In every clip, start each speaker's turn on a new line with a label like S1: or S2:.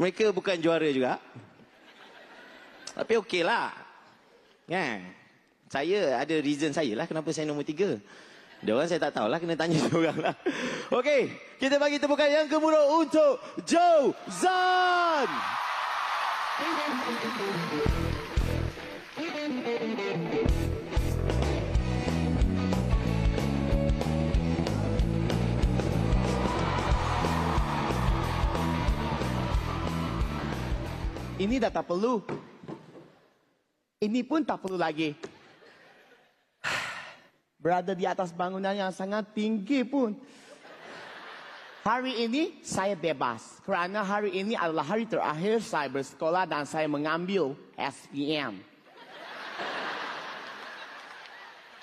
S1: Mereka bukan juara juga. Tapi okey lah. Kan? Saya ada reason saya lah kenapa saya nombor tiga. Dia orang saya tak tahulah kena tanya dia orang lah. Okey, kita bagi tepukan yang gemuruh untuk Joe Zan.
S2: Ini dah tak perlu. Ini pun tak perlu lagi. Berada di atas bangunan yang sangat tinggi pun. Hari ini saya bebas. Kerana hari ini adalah hari terakhir saya bersekolah dan saya mengambil SPM.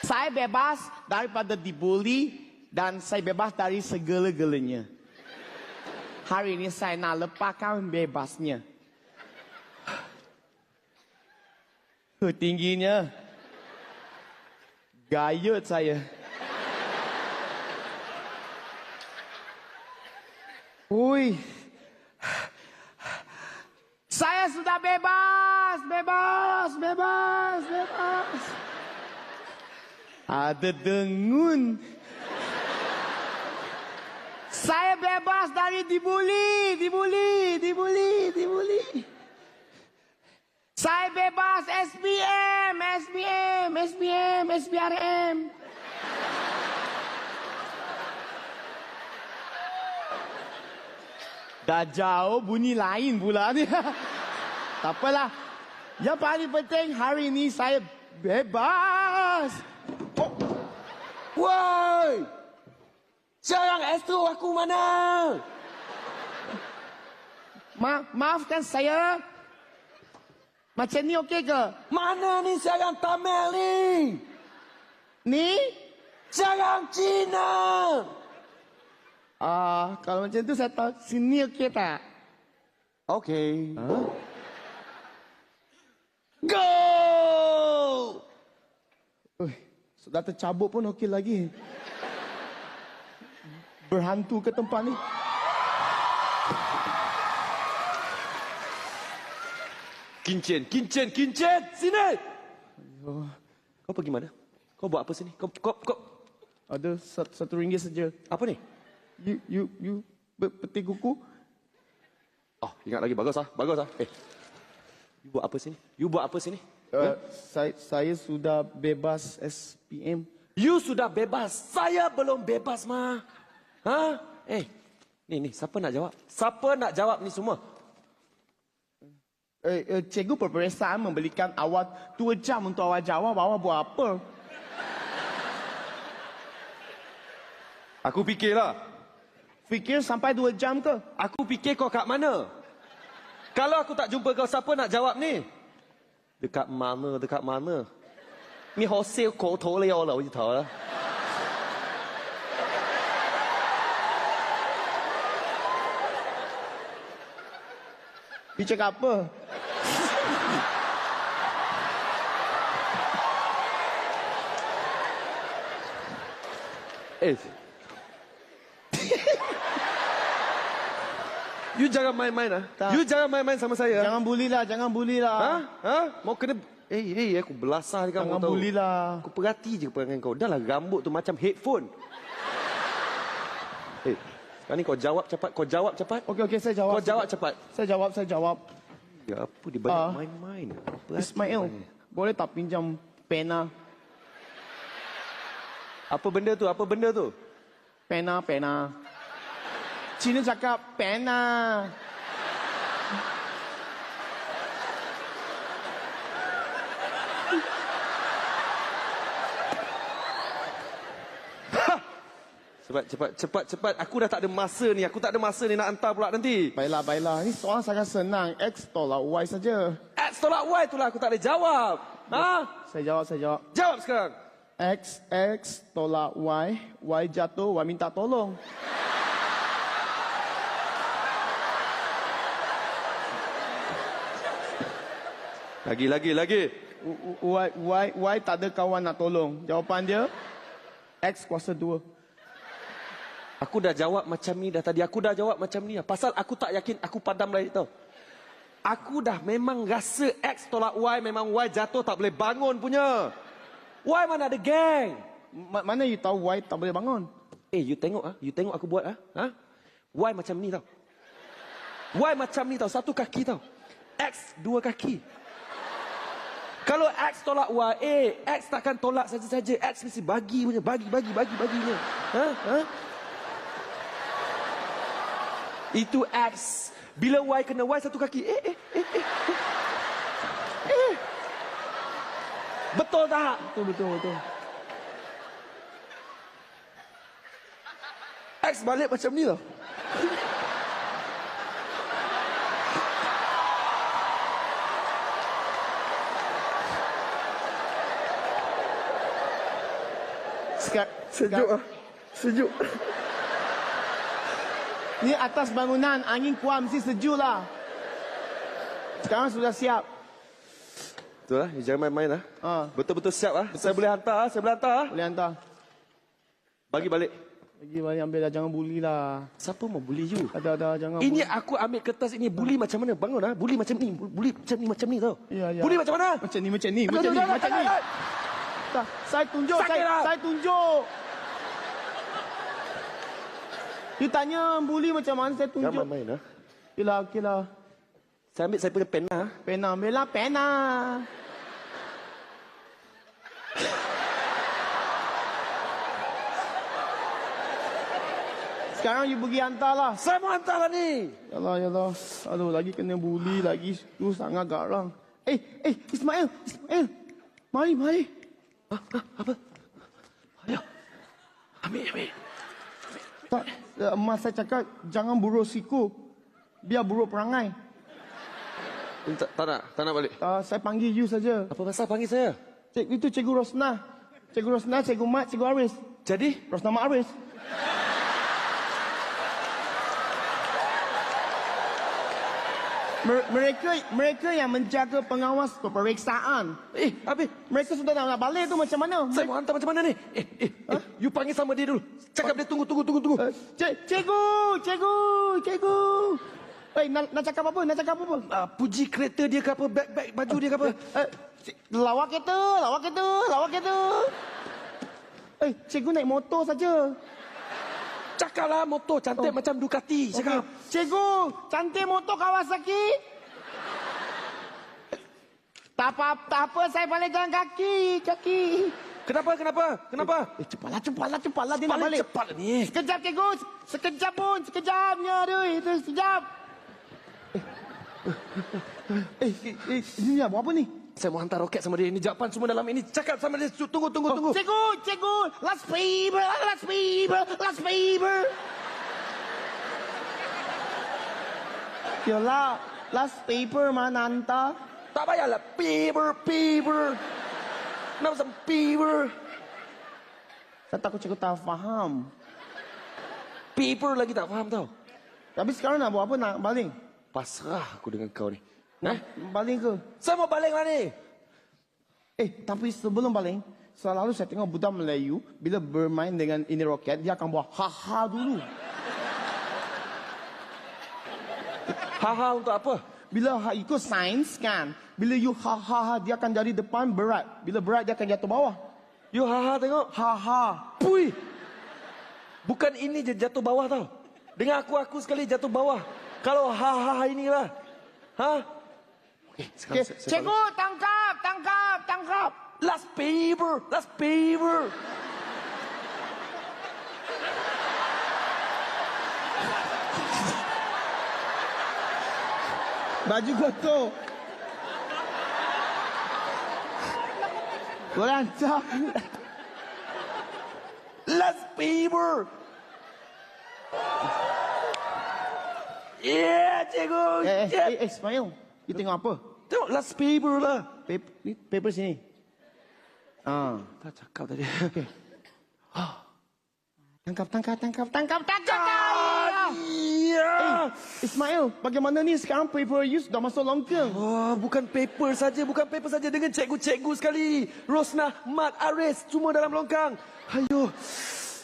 S2: Saya bebas daripada dibuli dan saya bebas dari segala-galanya. Hari ini saya nak lepaskan bebasnya. Tingginya. Gayut saya. Ui. Saya sudah bebas, bebas, bebas, bebas. Ada dengun. Saya bebas dari dibuli, dibuli, dibuli, dibuli. Saya bebas SPM, SPM, SPM, SPRM. Dah jauh bunyi lain pula ni. tak apalah. Yang paling penting hari ini saya bebas. Oh.
S3: Woi! Sekarang Astro aku mana?
S2: Ma maafkan saya. Macam ni okey ke?
S3: Mana ni sekarang Tamil ni?
S2: Ni?
S3: Sekarang Cina!
S2: Ah, kalau macam tu saya tahu sini okey tak?
S3: Okey.
S2: Huh?
S3: Go!
S2: Ui, sudah tercabut pun okey lagi. Berhantu ke tempat ni?
S3: Kincin, kincin, kincin! Sini! Kau pergi mana? Kau buat apa sini? Kau, kau, kau...
S2: Ada satu, satu ringgit saja.
S3: Apa ni?
S2: You, you, you pe- peti kuku?
S3: Oh, ingat lagi. Bagus ah, bagus ah. Eh, you buat apa sini? You buat apa sini?
S2: Uh, saya, saya sudah bebas SPM.
S3: You sudah bebas. Saya belum bebas, mah. Ha? Eh, ni, ni. Siapa nak jawab? Siapa nak jawab ni semua?
S2: Eh, eh, cikgu peperiksaan membelikan awal dua jam untuk awal jawab. Awal buat apa?
S3: Aku fikirlah.
S2: Fikir sampai dua jam ke?
S3: Aku fikir kau kat mana? Kalau aku tak jumpa kau, siapa nak jawab ni? Dekat mana, dekat mana? Ni hosel kau tahu lah, aku tahu lah.
S2: You cakap apa?
S3: Eh. you jangan main-main ah.
S2: Tak.
S3: You jangan main-main sama saya.
S2: Jangan bully lah, jangan bully lah.
S3: Ha? Ha? Mau kena Eh, eh, aku belasah dengan
S2: Jangan
S3: kau tahu.
S2: bully lah.
S3: Aku perhati je perangai kau. Dah lah rambut tu macam headphone. Eh, sekarang ni kau jawab cepat. Kau jawab cepat.
S2: Okey, okey, saya jawab.
S3: Kau jawab cepat.
S2: Saya jawab, saya jawab.
S3: Ya apa dia banyak
S2: Ah.
S3: main-main.
S2: Ismail,
S3: main?
S2: boleh tak pinjam pena?
S3: Apa benda tu? Apa benda tu?
S2: Pena, pena. Cina cakap pena.
S3: Cepat, cepat, cepat, cepat. Aku dah tak ada masa ni. Aku tak ada masa ni nak hantar pula nanti.
S2: Baiklah, baiklah. Ini soalan sangat senang. X tolak Y saja.
S3: X tolak Y tu lah aku tak boleh jawab. Ha?
S2: Saya jawab, saya jawab.
S3: Jawab sekarang.
S2: X, X tolak Y. Y jatuh, Y minta tolong.
S3: Lagi, lagi, lagi.
S2: Y, Y, Y tak ada kawan nak tolong. Jawapan dia, X kuasa dua.
S3: Aku dah jawab macam ni dah tadi. Aku dah jawab macam ni. Pasal aku tak yakin aku padam lagi tau. Aku dah memang rasa X tolak Y memang Y jatuh tak boleh bangun punya. Y mana ada geng.
S2: Ma- mana you tahu why tak boleh bangun?
S3: Eh, you tengok ah, you tengok aku buat ah, ha? Y macam ni tau. Y macam ni tau, satu kaki tau. X dua kaki. Kalau X tolak Y, eh, X takkan tolak saja-saja. X mesti bagi punya, bagi, bagi, bagi, baginya. Ha? Ha? Itu X. Bila Y kena Y satu kaki, eh, eh, eh, eh, eh. eh. Betul tak?
S2: Betul, betul, betul.
S3: X balik macam ni tau.
S2: Sekar-
S3: Sejuk ah. Sejuk.
S2: Ni atas bangunan, angin kuat mesti sejuk lah. Sekarang sudah siap.
S3: Betul lah, jangan main-main lah.
S2: Ha.
S3: Betul-betul siap ah. Saya boleh hantar ah, saya boleh hantar ah.
S2: Boleh hantar.
S3: Bagi balik.
S2: Lagi balik ambil dah, jangan bully lah.
S3: Siapa mau bully you?
S2: Ada, ada, jangan
S3: Ini
S2: bully.
S3: aku ambil kertas ini bully macam mana? Bangun ah, bully macam ni, bully macam ni macam ni tau.
S2: Ya, ya.
S3: Bully macam mana?
S2: Macam ni, macam ni, macam ni, macam ni. Tak, Saya tunjuk, saya,
S3: lah.
S2: saya tunjuk. You tanya bully macam mana saya tunjuk.
S3: Jangan main ah.
S2: Lah, okey lah.
S3: Saya ambil saya punya pena.
S2: Pena, ambil lah pena. Sekarang you pergi hantar lah.
S3: Saya mau hantar lah ni.
S2: Yalah, yalah. Aduh, lagi kena bully lagi. Tu sangat garang. Eh, eh, Ismail, Ismail. Mari, mari.
S3: Ambil, ambil.
S2: Tak, eh, emak saya cakap jangan buruk siku. Biar buruk perangai.
S3: Tak, tak nak, tak nak balik.
S2: Uh, saya panggil you saja.
S3: Apa pasal panggil saya?
S2: Cik, itu Cikgu Rosna. Cikgu Rosna, Cikgu Mat, Cikgu Aris.
S3: Jadi?
S2: Rosna Mat Aris. Mereka mereka yang menjaga pengawas peperiksaan.
S3: Eh, habis.
S2: Mereka sudah nak balik tu macam mana?
S3: Saya mau hantar macam mana ni? Eh, eh, eh. You panggil sama dia dulu. Cakap dia tunggu, tunggu, tunggu, tunggu.
S2: Eh, Cik, cikgu, cikgu, cikgu. Eh, nak, nak cakap apa? Nak cakap apa?
S3: Ah, puji kereta dia ke apa? Bag, bag, baju dia ke apa?
S2: Cik- lawak kereta, lawak kereta, lawak kereta. Eh, cikgu naik motor saja.
S3: Cakaplah motor cantik macam Ducati. Cakap.
S2: Cikgu, cantik motor Kawasaki. Tak apa, tak apa, saya balik jalan kaki, kaki.
S3: Kenapa, kenapa, kenapa?
S2: Eh, cepatlah, cepatlah, cepatlah, dia nak balik.
S3: cepat ni.
S2: Sekejap, cikgu. Sekejap pun, sekejapnya. Aduh, itu sekejap. Eh, eh, eh, ini buat apa ni?
S3: Saya mau hantar roket sama dia. Ini jawapan semua dalam ini. Cakap sama dia. Tunggu, tunggu, tunggu.
S2: Cikgu, cikgu, last paper, last paper, last paper. Yalah, last paper mana hantar?
S3: Tak payahlah. Paper, paper. Kenapa sama paper?
S2: Saya takut cikgu tak faham.
S3: Paper lagi tak faham tau.
S2: Tapi sekarang nak buat apa? Nak baling?
S3: Pasrah aku dengan kau ni.
S2: Nah, baling ke?
S3: Saya mau balik lah ni.
S2: Eh, tapi sebelum baling, selalu saya tengok budak Melayu, bila bermain dengan ini roket, dia akan buat ha-ha dulu.
S3: Haha untuk apa?
S2: Bila ha, ikut sains kan, bila you ha-ha, dia akan jadi depan berat. Bila berat, dia akan jatuh bawah.
S3: You haha tengok.
S2: Ha-ha.
S3: Pui. Bukan ini je jatuh bawah tau. Dengan aku-aku sekali jatuh bawah. Kalau haha inilah. Ha? Okey, sekarang
S2: Okay.
S3: saya, saya
S2: Cikgu, tangkap, tangkap, tangkap.
S3: balik. Last paper, last paper.
S2: Baju kotor. Boleh hantar.
S3: Last paper. Yeah, cikgu.
S2: Eh, eh,
S3: yeah.
S2: eh, eh, Ismail. You tengok apa?
S3: Tengok last paper lah.
S2: Paper, ni, paper sini. Ah.
S3: Tak cakap tadi.
S2: Tangkap, tangkap, tangkap, tangkap, tangkap.
S3: Iya.
S2: Ismail, bagaimana ni sekarang paper you sudah masuk longkang?
S3: Wah, bukan paper saja, bukan paper saja dengan cikgu-cikgu sekali. Rosna, Mat, Aris, semua dalam longkang. Ayo.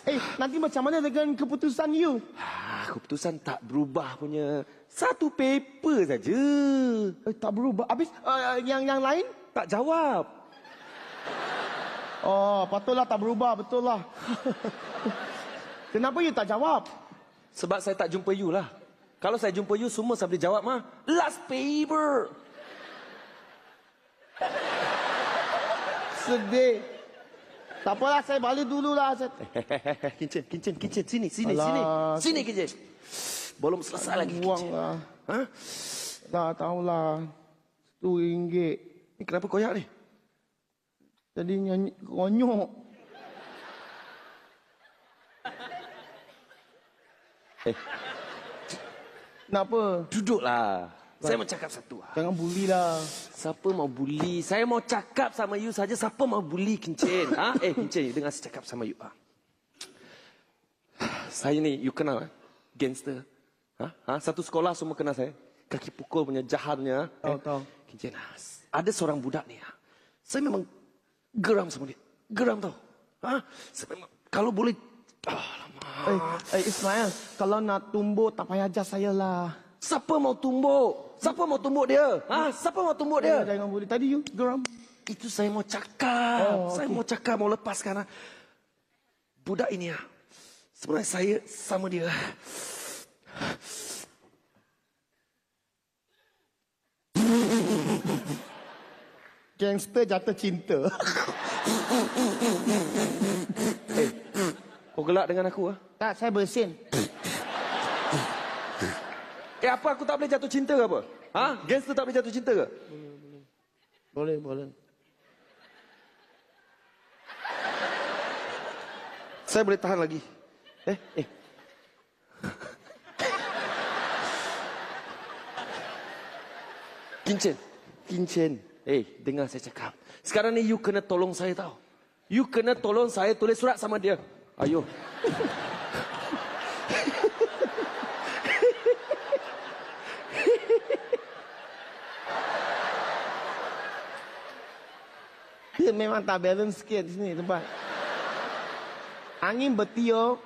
S2: Eh, nanti macam mana dengan keputusan you?
S3: Ah, keputusan tak berubah punya. Satu paper saja.
S2: Eh, tak berubah. Habis uh, yang yang lain?
S3: Tak jawab.
S2: Oh, patutlah tak berubah. Betul lah. Kenapa you tak jawab?
S3: Sebab saya tak jumpa you lah. Kalau saya jumpa you, semua saya boleh jawab mah. Last paper.
S2: Sedih. Tak apalah, saya balik dulu lah. Saya...
S3: kincin, kincin, kincin. Sini, sini,
S2: Alah.
S3: sini. Sini, kincin. Belum selesai lagi,
S2: Buang
S3: kincin.
S2: lah.
S3: Ha?
S2: Tak tahulah. Satu ringgit.
S3: Ni kenapa koyak ni?
S2: Tadi nyanyi konyok.
S3: Eh.
S2: Kenapa?
S3: Duduklah. Saya mau cakap satu. ah.
S2: Jangan bully lah.
S3: Siapa mau bully? Saya mau cakap sama you saja. Siapa mau bully Kincin? Ha? Eh, Kincin, dengar saya cakap sama you. Ha? Saya ni, you kenal? Eh? Gangster. Ha? Ha? Satu sekolah semua kenal saya. Kaki pukul punya jahatnya.
S2: Tahu, tahu.
S3: Kincin, ha? ada seorang budak ni. Ha? Saya memang geram sama dia. Geram tau. Ha? Saya memang, kalau boleh... Lama.
S2: Eh, eh Ismail, kalau nak tumbuh tak payah ajar saya lah.
S3: Siapa mau tumbuk? Siapa mau tumbuk dia? Ha? Siapa mau tumbuk dia?
S2: Jangan bully. Tadi you geram.
S3: Itu saya mau cakap.
S2: Oh,
S3: Saya
S2: okey.
S3: mau cakap, mau lepaskan. Budak ini ya. Sebenarnya saya sama dia.
S2: Gangster jatuh cinta.
S3: Eh, kau gelak dengan aku ah?
S2: tak, saya bersin.
S3: Eh, apa aku tak boleh jatuh cinta ke apa? Ha? Gangster tak boleh jatuh cinta ke?
S2: Boleh, boleh.
S3: Saya boleh tahan lagi. Eh, eh. Kincin. Kincin. Eh, dengar saya cakap. Sekarang ni you kena tolong saya tau. You kena tolong saya tulis surat sama dia. Ayo.
S2: Dia memang tak balance sikit sini tempat. Angin bertiup.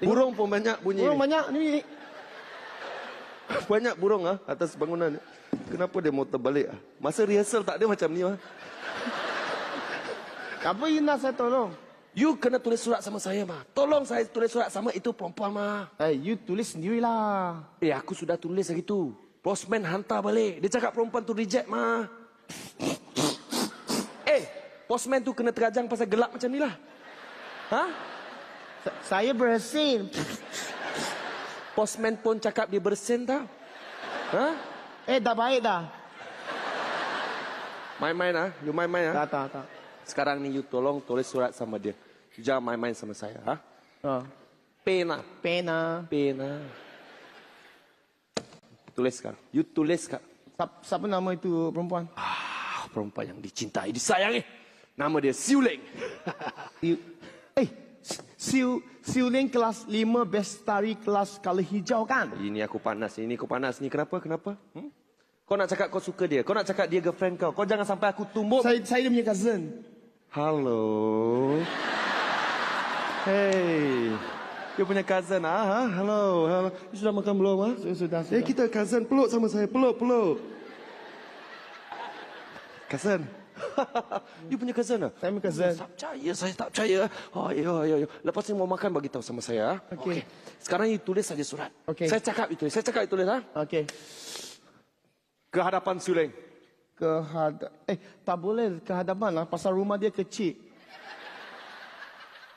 S3: Burung pun banyak bunyi. Ni.
S2: banyak ni.
S3: Banyak burung ah atas bangunan. ni. Kenapa dia mau terbalik ah? Masa rehearsal tak ada macam ni ah.
S2: Apa nak saya tolong?
S3: You kena tulis surat sama saya mah. Tolong saya tulis surat sama itu perempuan mah.
S2: Eh, you tulis sendirilah.
S3: Eh aku sudah tulis lagi tu. Postman hantar balik. Dia cakap perempuan tu reject mah. eh, postman tu kena terajang pasal gelap macam ni lah. Ha?
S2: Sa- Saya bersin.
S3: Postman pun cakap dia bersin tau. Ha?
S2: Eh, dah baik dah.
S3: Main-main ah. You main-main ah.
S2: Tak, tak, tak.
S3: Sekarang ni you tolong tulis surat sama dia. You jangan main-main sama saya. Ha?
S2: Oh.
S3: Pena.
S2: Pena.
S3: Pena. Tulis sekarang. You tulis sekarang.
S2: Siapa, siapa nama itu perempuan?
S3: Ah, perempuan yang dicintai, disayangi. Nama dia
S2: eh, Siu, Siu Ling kelas 5 bestari kelas color hijau kan?
S3: ini aku panas, ini aku panas. Ni kenapa? Kenapa? Hmm? Kau nak cakap kau suka dia. Kau nak cakap dia girlfriend kau. Kau jangan sampai aku tumbuk.
S2: Saya, saya dia punya cousin.
S3: Halo. Hey. You punya cousin ah? Ha? Hello. Hello. You sudah makan belum ah?
S2: Sudah, sudah.
S3: Eh kita cousin peluk sama saya. Peluk, peluk. Cousin. you punya cousin ah?
S2: Saya punya cousin.
S3: Tak percaya, saya tak percaya. Oh, ya, ya, ya. Lepas ni mau makan bagi tahu sama saya. ah.
S2: Okey.
S3: Sekarang you tulis saja surat.
S2: Okey.
S3: Saya cakap you tulis. Saya cakap you tulis ah.
S2: Okey.
S3: Ke hadapan Suleng.
S2: Kehadap... Eh, tak boleh kehadapan lah. Pasal rumah dia kecil.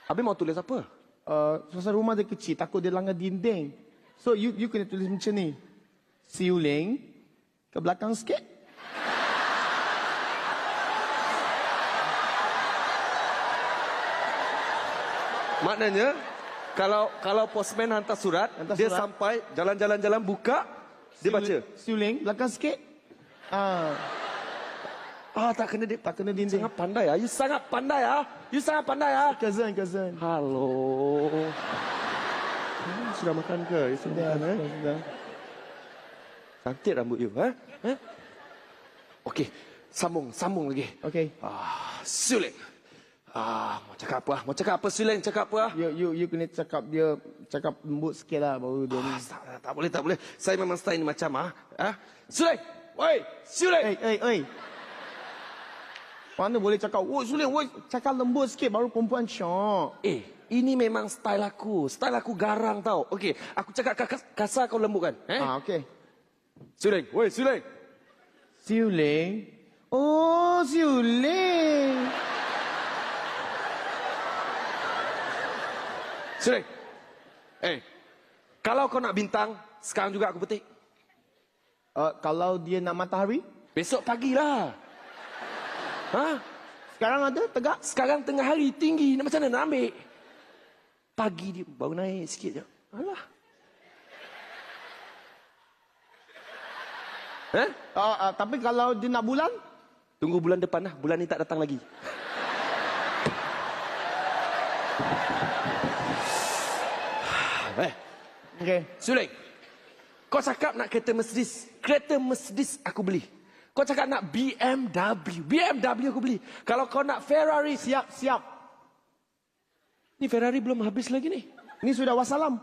S3: Habis mau tulis apa?
S2: Uh, pasal rumah dia kecil. Takut dia langgar dinding. So, you you kena tulis macam ni. Siu Ling. Ke belakang sikit.
S3: Maknanya kalau kalau postman hantar surat,
S2: Hantar
S3: dia
S2: surat.
S3: sampai jalan-jalan-jalan buka, dia baca.
S2: Siu Ling, belakang sikit. Ah,
S3: Ah tak kena dia
S2: tak kena dinding.
S3: sangat pandai ah. You sangat pandai ah. You sangat pandai ah.
S2: Cousin, cousin.
S3: Halo. Hmm, sudah makan ke? You sudah
S2: Dah,
S3: makan eh?
S2: dah, dah.
S3: Cantik rambut you eh? eh? Okey, sambung, sambung lagi.
S2: Okey.
S3: Ah, sulit. Ah, mau cakap apa? Mau cakap apa Suleng? Cakap apa?
S2: You, you, you kena cakap dia, cakap lembut sikit lah baru dia ni.
S3: Ah, tak, tak boleh, tak boleh. Saya memang style ni macam ah. ah. Suleng! Woi, Suleng!
S2: Eh, eh, eh. Mana boleh cakap, woi Suling, woi. Cakap lembut sikit baru perempuan syok.
S3: Eh, ini memang style aku. Style aku garang tau. Okey, aku cakap kas- kasar kau lembut kan? Eh?
S2: Ah, okey.
S3: Suleng, woi Suleng!
S2: Siuling. Oh, siuling.
S3: Suleng! Eh, kalau kau nak bintang, sekarang juga aku petik.
S2: Uh, kalau dia nak matahari,
S3: Besok pagilah. Ha?
S2: sekarang ada tegak.
S3: Sekarang tengah hari tinggi. Nak macam mana nak ambil? Pagi dia baru naik sikit je. Alah. Eh?
S2: Uh, uh, tapi kalau dia nak bulan,
S3: Tunggu bulan depan lah. Bulan ni tak datang lagi. eh,
S2: okey.
S3: Suleng. Kau cakap nak kereta Mercedes. Kereta Mercedes aku beli. Kau cakap nak BMW. BMW aku beli. Kalau kau nak Ferrari.
S2: Siap, siap.
S3: Ni Ferrari belum habis lagi ni.
S2: Ni sudah wassalam.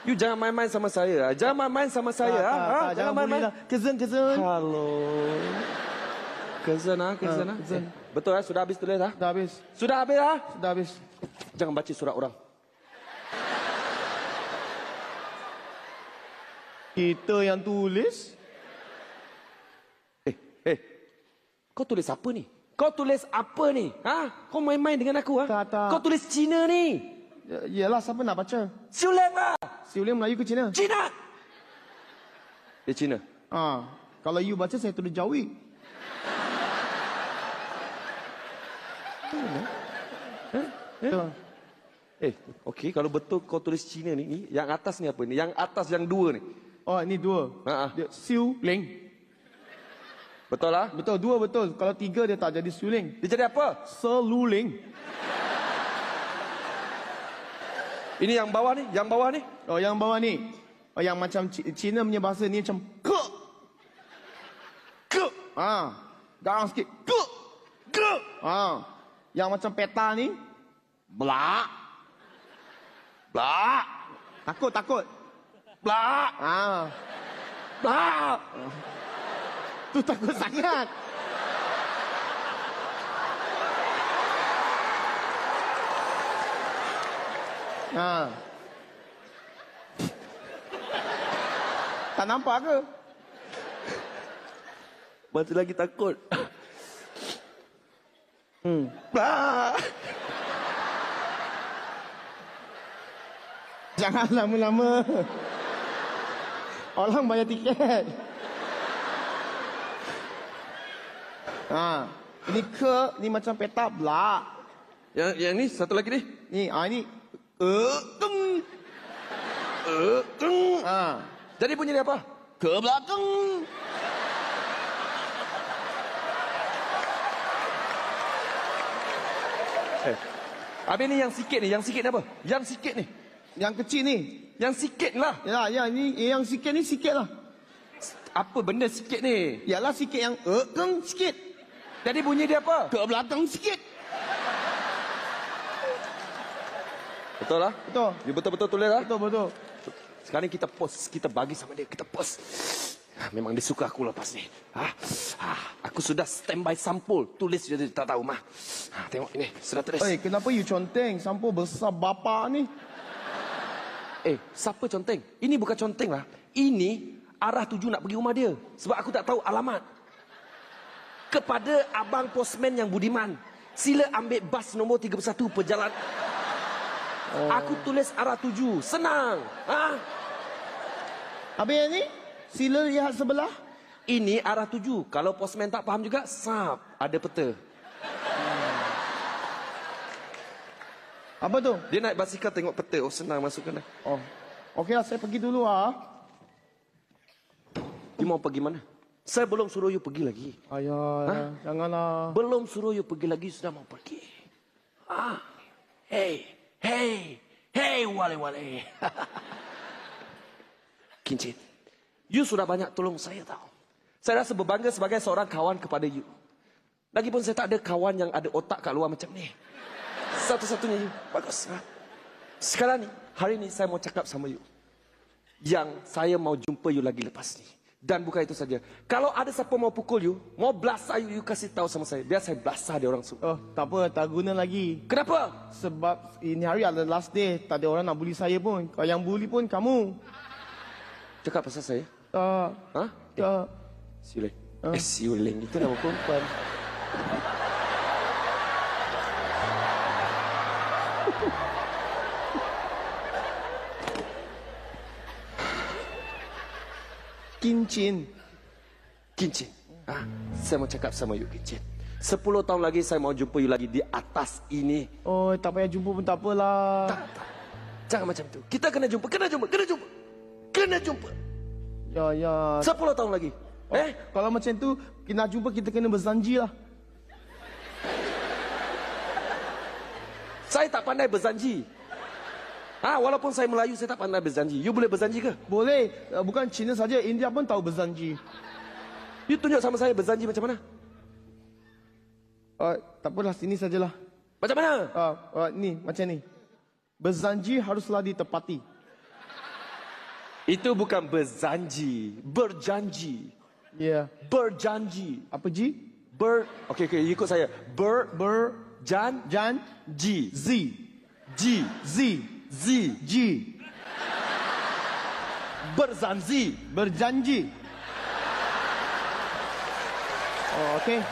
S3: You jangan main-main sama saya. ah. Jangan main-main sama saya. Ah.
S2: tak,
S3: Ah,
S2: tak, jangan bully lah. Kezun, kezun.
S3: Halo. Kezan ah, kezan ah.
S2: kezan.
S3: Eh, betul ah, sudah habis tulis ah.
S2: Dah habis.
S3: Sudah habis ah.
S2: Sudah habis.
S3: Jangan baca surat orang.
S2: Kita yang tulis.
S3: Eh, eh. Kau tulis apa ni? Kau tulis apa ni? Ha? Kau main-main dengan aku ah?
S2: Tak, tak.
S3: Kau tulis Cina ni.
S2: Ya, Yelah, siapa nak baca?
S3: Suleng lah.
S2: Siuling Melayu ke Cina?
S3: Cina. Dia Cina.
S2: Ah, kalau you baca saya tulis Jawi. Eh?
S3: Eh, okey. Kalau betul kau tulis Cina ni, ni, yang atas ni apa ni? Yang atas yang dua ni.
S2: Oh, ini dua.
S3: Ha, ha.
S2: Dia Siu Ling.
S3: Betul lah?
S2: Betul, dua betul. Kalau tiga dia tak jadi Siuling.
S3: Dia jadi apa?
S2: Seluling.
S3: Ini yang bawah ni, yang bawah ni.
S2: Oh, yang bawah ni. Oh, yang macam Cina punya bahasa ni macam ke. Ke. Ah, garang sikit. Ke. Ke. Ah, yang macam peta ni. Belak.
S3: Blak.
S2: Takut, takut.
S3: Blak.
S2: Ah,
S3: Blak.
S2: tu takut sangat. Ah. Tak nampak ke?
S3: Masih lagi takut.
S2: Hmm.
S3: Blak.
S2: Jangan lama-lama. Orang bayar tiket. Ha, ini ke, ni macam peta belak.
S3: Yang yang ni satu lagi ni.
S2: Ni, ah ini e teng.
S3: Eh, teng.
S2: Ha,
S3: Jadi bunyi dia apa?
S2: ke belakang.
S3: Eh. Habis ni yang sikit ni, yang sikit ni apa? Yang sikit ni.
S2: Yang kecil ni.
S3: Yang sikit lah.
S2: Ya, ya, ni yang sikit ni sikit lah.
S3: Apa benda sikit ni?
S2: Yalah sikit yang e keng sikit.
S3: Jadi bunyi dia apa?
S2: Ke belakang sikit.
S3: Betul lah?
S2: Betul.
S3: Dia betul-betul tulis lah?
S2: Betul, betul.
S3: Sekarang ni kita post, kita bagi sama dia, kita post. Memang dia suka aku lepas ni. Ha? Ha, aku sudah standby sampul. Tulis dia tak tahu mah. Ha, tengok ini, sudah tulis.
S2: Eh, kenapa you conteng? Sampo besar bapak ni.
S3: Eh, siapa conteng? Ini bukan conteng lah. Ini arah tuju nak pergi rumah dia. Sebab aku tak tahu alamat. Kepada abang postman yang budiman. Sila ambil bas nombor 31 perjalanan. Oh. Aku tulis arah tuju. Senang. Ha?
S2: Habis yang ni, sila lihat sebelah.
S3: Ini arah tuju. Kalau postman tak faham juga, sap. Ada peta.
S2: Apa tu?
S3: Dia naik basikal tengok peta. Oh, senang masukkan dah.
S2: Oh. Okeylah, saya pergi dulu ah.
S3: You mau pergi mana? Saya belum suruh you pergi lagi.
S2: Ayah, janganlah.
S3: Belum suruh you pergi lagi, sudah mau pergi. Ah. Hey, hey, hey, wale-wale. Kincit, you sudah banyak tolong saya tahu. Saya rasa berbangga sebagai seorang kawan kepada you. Lagipun saya tak ada kawan yang ada otak kat luar macam ni. Satu-satunya you. Bagus. Ha? Sekarang ni, hari ni saya mau cakap sama you. Yang saya mau jumpa you lagi lepas ni. Dan bukan itu saja. Kalau ada siapa mau pukul you, mau belasah you, you kasih tahu sama saya. Biar saya belasah dia orang semua.
S2: Oh, tak apa, tak guna lagi.
S3: Kenapa?
S2: Sebab ini hari adalah last day. Tak ada orang nak bully saya pun. Kalau yang bully pun kamu.
S3: Cakap pasal saya.
S2: Tak,
S3: Ha?
S2: tak.
S3: Siuling. Eh, Siuling. Itu nama perempuan.
S2: Kincin.
S3: Kincin. Ha? Saya mau cakap sama you, Kincin. Sepuluh tahun lagi saya mau jumpa you lagi di atas ini.
S2: Oh, tak payah jumpa pun tak apalah.
S3: Tak, tak. Jangan macam tu. Kita kena jumpa, kena jumpa, kena jumpa. Kena jumpa.
S2: Ya, ya.
S3: Sepuluh tahun lagi.
S2: Oh,
S3: Eh?
S2: Kalau macam tu, kita nak jumpa kita kena berjanji lah.
S3: Saya tak pandai berjanji. Ha, walaupun saya Melayu, saya tak pandai berjanji. You boleh berjanji ke?
S2: Boleh. Uh, Bukan Cina saja, India pun tahu berjanji.
S3: You tunjuk sama saya berjanji macam mana?
S2: Uh, tak apalah, sini sajalah.
S3: Macam mana?
S2: Uh, uh, ni, macam ni. Berjanji haruslah ditepati.
S3: Itu bukan berjanji. Berjanji.
S2: Ya. Yeah.
S3: Berjanji.
S2: Apa Ji?
S3: Ber... Okey, okey, ikut saya. Ber...
S2: Ber...
S3: Jan...
S2: Jan...
S3: Ji.
S2: Z.
S3: Ji.
S2: Z.
S3: Z.
S2: G.
S3: Berzanzi.
S2: Berjanji. Oh, okay.